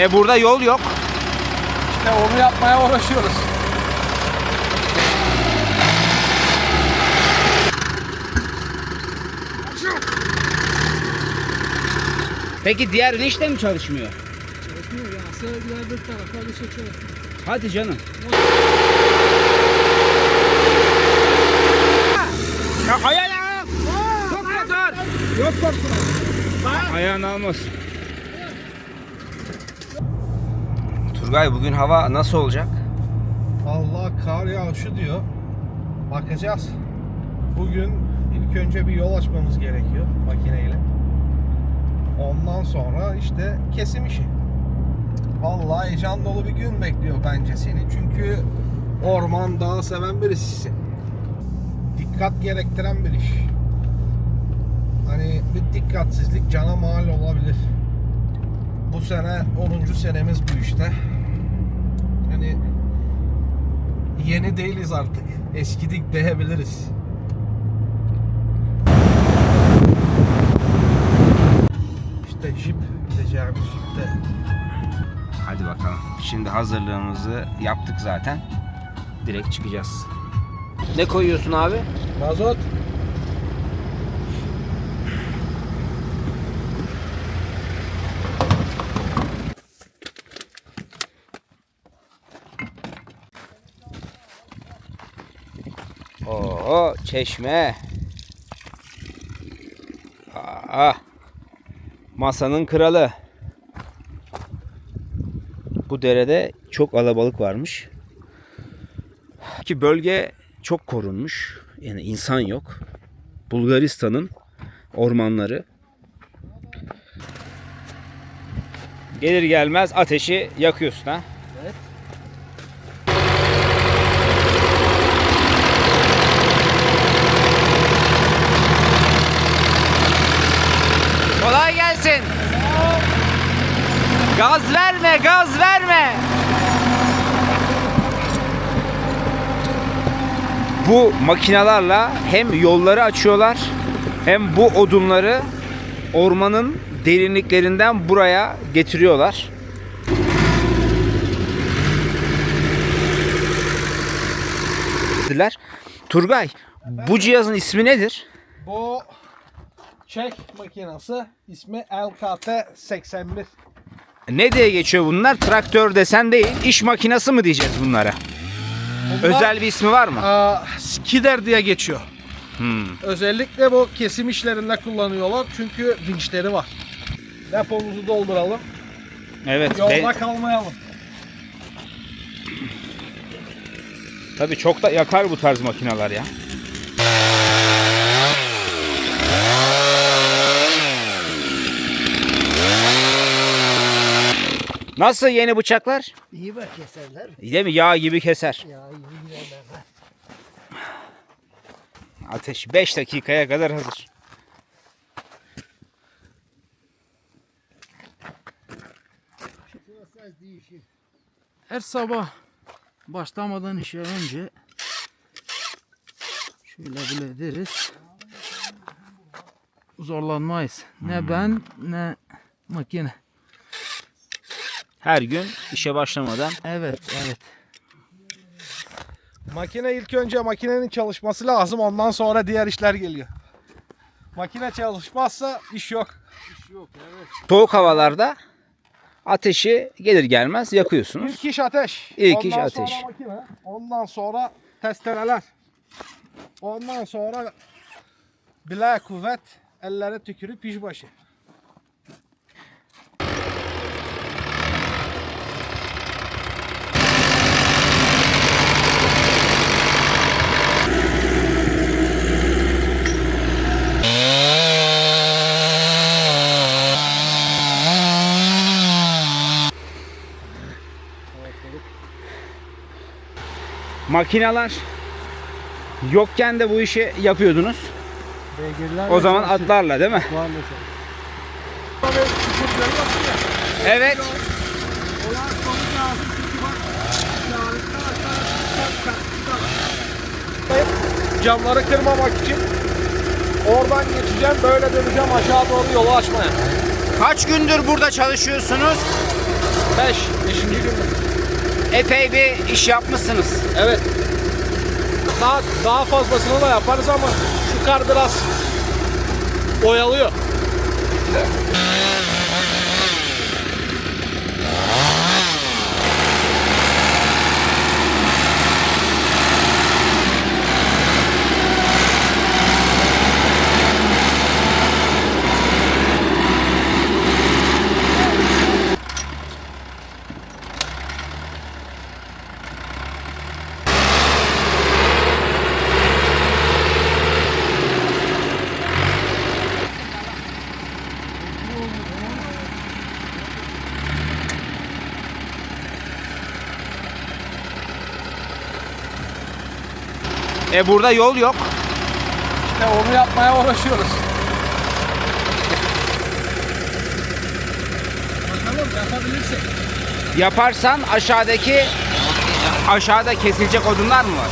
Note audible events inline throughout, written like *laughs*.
E burada yol yok. İşte onu yapmaya uğraşıyoruz. Peki diğer vinç de mi çalışmıyor? Çalışmıyor ya. Sevgiler bir tarafa bir şey çalışmıyor. Hadi canım. Ya ayağına! Çok kadar! Yok korkma. Ayağını almasın. Turgay bugün hava nasıl olacak? Allah kar yağışı diyor. Bakacağız. Bugün ilk önce bir yol açmamız gerekiyor makineyle. Ondan sonra işte kesim işi. Vallahi heyecan dolu bir gün bekliyor bence seni. Çünkü orman dağı seven birisisin. Dikkat gerektiren bir iş. Hani bir dikkatsizlik cana mal olabilir. Bu sene 10. senemiz bu işte. Hani yeni değiliz artık. Eskidik diyebiliriz. İşte jip gideceğimiz jipte. Hadi bakalım. Şimdi hazırlığımızı yaptık zaten. Direkt çıkacağız. Ne koyuyorsun abi? Mazot. Oo çeşme. Aa, masanın kralı. Bu derede çok alabalık varmış. Ki bölge çok korunmuş. Yani insan yok. Bulgaristan'ın ormanları. Gelir gelmez ateşi yakıyorsun ha. Evet. Gaz verme, gaz verme. Bu makinalarla hem yolları açıyorlar hem bu odunları ormanın derinliklerinden buraya getiriyorlar. Turgay, bu cihazın ismi nedir? Bu Çek makinesi ismi LKT 81. Ne diye geçiyor bunlar? Traktör desen değil, iş makinesi mi diyeceğiz bunlara? Bunlar, Özel bir ismi var mı? aa, skider diye geçiyor. Hmm. Özellikle bu kesim işlerinde kullanıyorlar çünkü vinçleri var. Depomuzu dolduralım. Evet. Yolda be- kalmayalım. tabii çok da yakar bu tarz makineler ya. Nasıl yeni bıçaklar? İyi bak keserler. Değil mi? Yağ gibi keser. Ya iyi giderler. Ateş 5 dakikaya kadar hazır. Her sabah başlamadan işe önce şöyle bile deriz. Zorlanmayız. Ne ben ne makine. Her gün işe başlamadan Evet, evet. Makine ilk önce makinenin çalışması lazım ondan sonra diğer işler geliyor. Makine çalışmazsa iş yok. İş yok evet. soğuk havalarda ateşi gelir gelmez yakıyorsunuz. İlk iş ateş. İlk ondan iş sonra ateş. makine. Ondan sonra testereler. Ondan sonra bileğe kuvvet, ellere tükürüp iş başı. Makineler yokken de bu işi yapıyordunuz. Beygirler O zaman atlarla değil mi? Evet. Camları kırmamak için oradan geçeceğim böyle döneceğim aşağı doğru yolu açmaya. Kaç gündür burada çalışıyorsunuz? 5. 5. gün. Epey bir iş yapmışsınız. Evet. Daha daha fazlasını da yaparız ama şu kar biraz oyalıyor. E burada yol yok. İşte onu yapmaya uğraşıyoruz. Bakalım yapabilirsek. Yaparsan aşağıdaki aşağıda kesilecek odunlar mı var?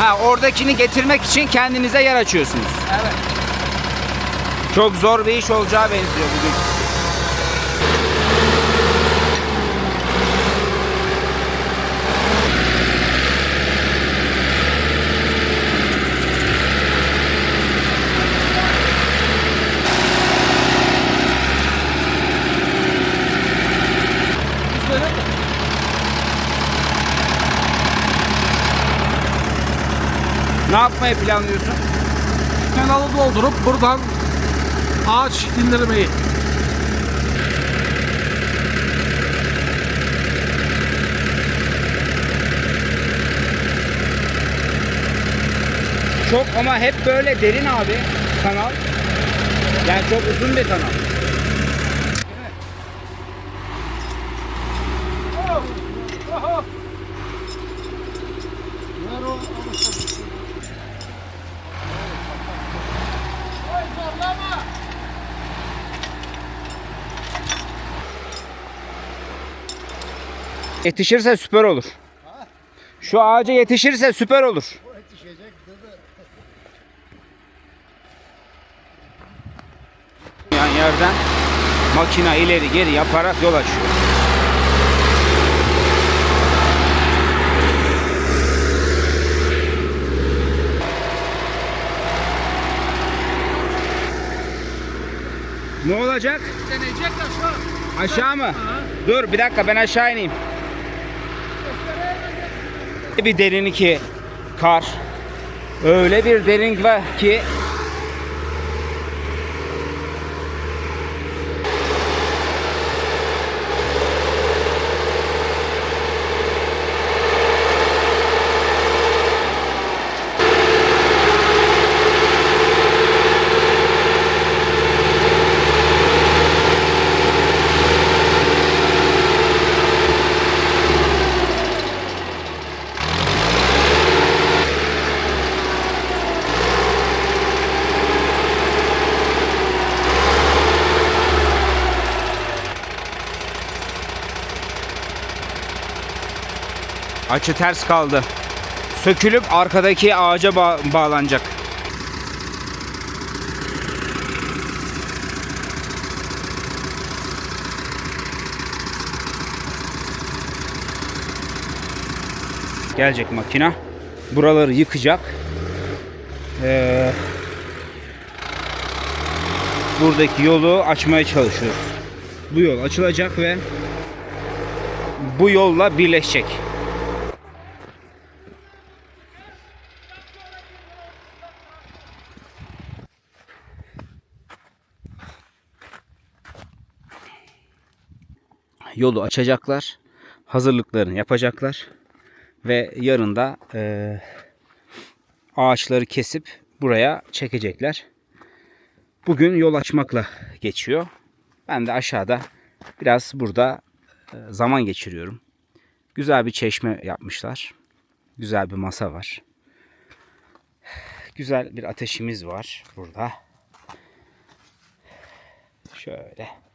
Ha oradakini getirmek için kendinize yer açıyorsunuz. Evet. Çok zor bir iş olacağı benziyor bugün. Ne yapmayı planlıyorsun? Kanalı doldurup buradan ağaç indirmeyi. Çok ama hep böyle derin abi kanal. Yani çok uzun bir kanal. Yetişirse süper olur. Şu ağaca yetişirse süper olur. Yan yerden makina ileri geri yaparak yol açıyor. Ne olacak? Deneyecek aşağı. Aşağı mı? Dur bir dakika ben aşağı ineyim. Bir derin ki kar. Öyle bir derin var ki açı ters kaldı. Sökülüp arkadaki ağaca ba- bağlanacak. Gelecek makina. Buraları yıkacak. Ee, buradaki yolu açmaya çalışıyoruz. Bu yol açılacak ve bu yolla birleşecek. Yolu açacaklar. Hazırlıklarını yapacaklar. Ve yarın da eee, ağaçları kesip buraya çekecekler. Bugün yol açmakla geçiyor. Ben de aşağıda biraz burada e, zaman geçiriyorum. Güzel bir çeşme yapmışlar. Güzel bir masa var. Güzel bir ateşimiz var burada. Şöyle.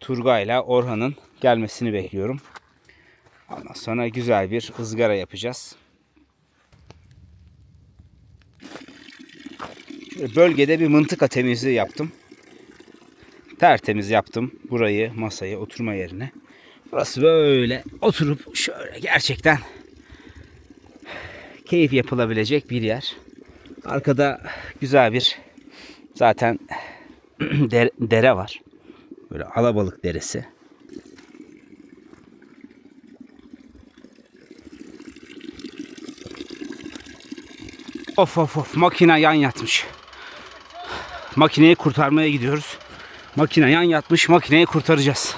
Turgay ile Orhan'ın gelmesini bekliyorum. Ondan sonra güzel bir ızgara yapacağız. Bölgede bir mıntıka temizliği yaptım. Tertemiz yaptım burayı, masayı, oturma yerine. Burası böyle oturup şöyle gerçekten keyif yapılabilecek bir yer. Arkada güzel bir zaten *clears throat* dere, dere var. Böyle alabalık deresi. Of of of makine yan yatmış. Makineyi kurtarmaya gidiyoruz. Makine yan yatmış makineyi kurtaracağız.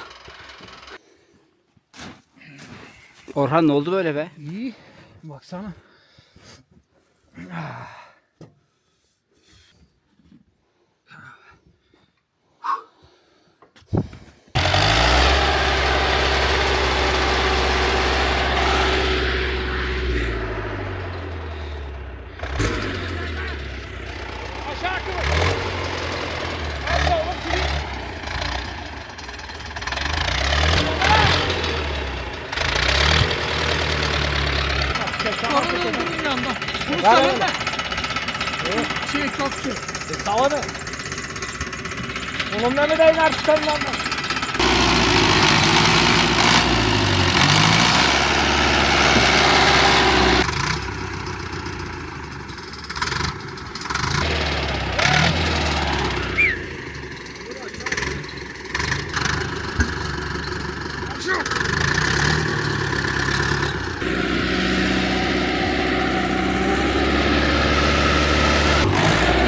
Orhan ne oldu böyle be? İyi. Baksana. Korona Şey kapçı. Savanı. Onun ne mi artık lan?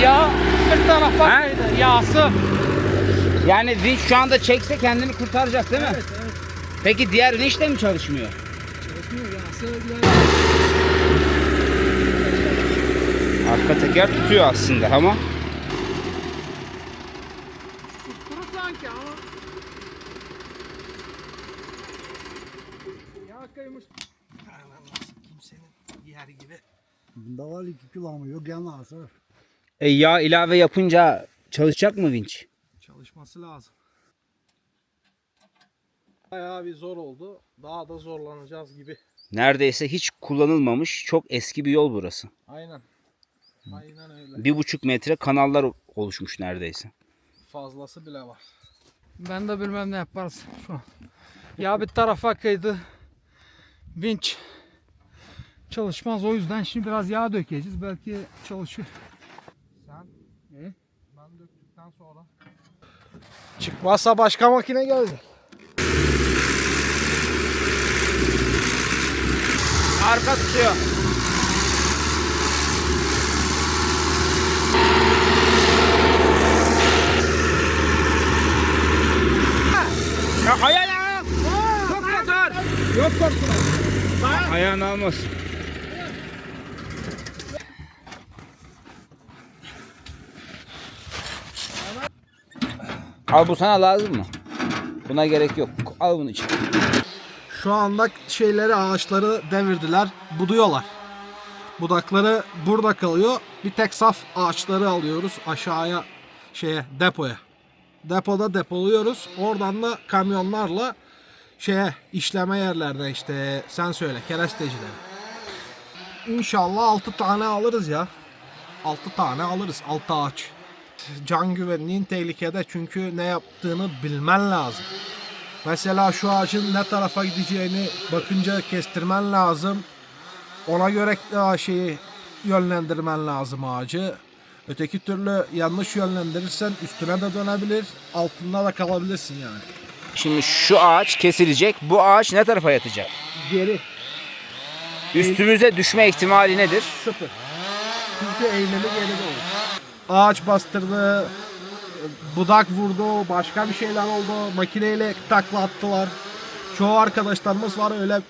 Ya taraf bakaydı. Yağsı. Yani vinç şu anda çekse kendini kurtaracak değil mi? Peki diğer vinç de mi çalışmıyor? Arka teker tutuyor aslında ama Kuru sanki ama. Ya kaymış. Kimsenin yer gibi. Bunda var 2 kilo ama yok yanarsa. E, yağ ilave yapınca çalışacak mı vinç? Çalışması lazım. Bayağı bir zor oldu. Daha da zorlanacağız gibi. Neredeyse hiç kullanılmamış çok eski bir yol burası. Aynen. Aynen öyle. Bir buçuk metre kanallar oluşmuş neredeyse. Fazlası bile var. Ben de bilmem ne yaparız şu an. Ya bir tarafa kaydı. Vinç çalışmaz o yüzden şimdi biraz yağ dökeceğiz. Belki çalışır. Döktükten sonra çıkmazsa başka makine gelecek. Arka tutuyor. Ya ayağını. Yok korkma. Ayağını almasın. Al bu sana lazım mı? Buna gerek yok. Al bunu için. Şu anda şeyleri ağaçları devirdiler. Buduyorlar. Budakları burada kalıyor. Bir tek saf ağaçları alıyoruz aşağıya şeye depoya. Depoda depoluyoruz. Oradan da kamyonlarla şeye işleme yerlerine işte sen söyle kerestecilere. İnşallah 6 tane alırız ya. 6 tane alırız 6 ağaç. Can güvenliğin tehlikede çünkü ne yaptığını bilmen lazım. Mesela şu ağacın ne tarafa gideceğini bakınca kestirmen lazım. Ona göre de şeyi yönlendirmen lazım ağacı. Öteki türlü yanlış yönlendirirsen üstüne de dönebilir, altında da kalabilirsin yani. Şimdi şu ağaç kesilecek. Bu ağaç ne tarafa yatacak? Geri Üstümüze düşme ihtimali nedir? sıfır. Çünkü eğilimi geride olur. Ağaç bastırdı, budak vurdu, başka bir şeyler oldu. Makineyle takla attılar. Çoğu arkadaşlarımız var öyle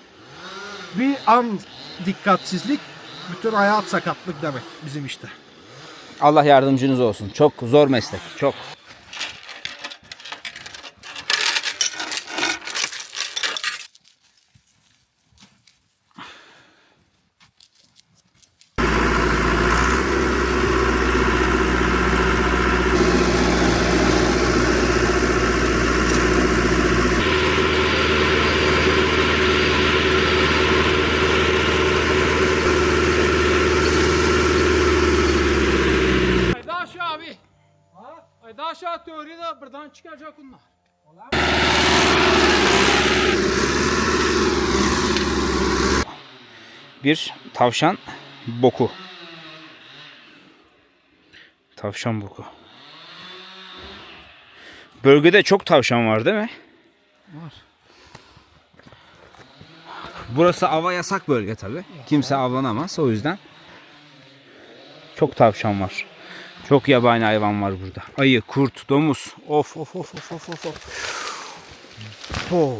bir an dikkatsizlik bütün hayat sakatlık demek bizim işte. Allah yardımcınız olsun. Çok zor meslek. Çok. Çıkacak bunlar. Bir tavşan boku. Tavşan boku. Bölgede çok tavşan var değil mi? Var. Burası ava yasak bölge tabi. Kimse avlanamaz o yüzden. Çok tavşan var. Çok yabani hayvan var burada. Ayı, kurt, domuz. Of of of of of of. Oh.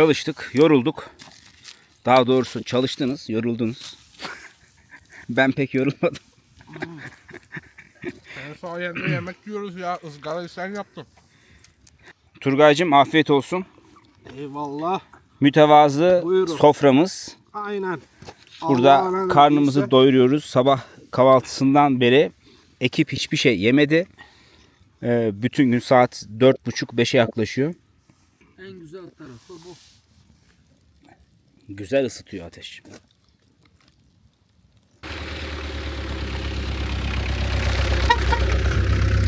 Çalıştık, yorulduk. Daha doğrusu çalıştınız, yoruldunuz. *laughs* ben pek yorulmadım. *laughs* Senin sayende yemek yiyoruz ya. ızgarayı sen yaptın. Turgaycığım afiyet olsun. Eyvallah. Mütevazı Buyurun. soframız. Aynen. Burada Allah'ın karnımızı emriyse- doyuruyoruz. Sabah kahvaltısından beri ekip hiçbir şey yemedi. Ee, bütün gün saat 4.30-5'e yaklaşıyor. En güzel tarafı bu. Güzel ısıtıyor ateş.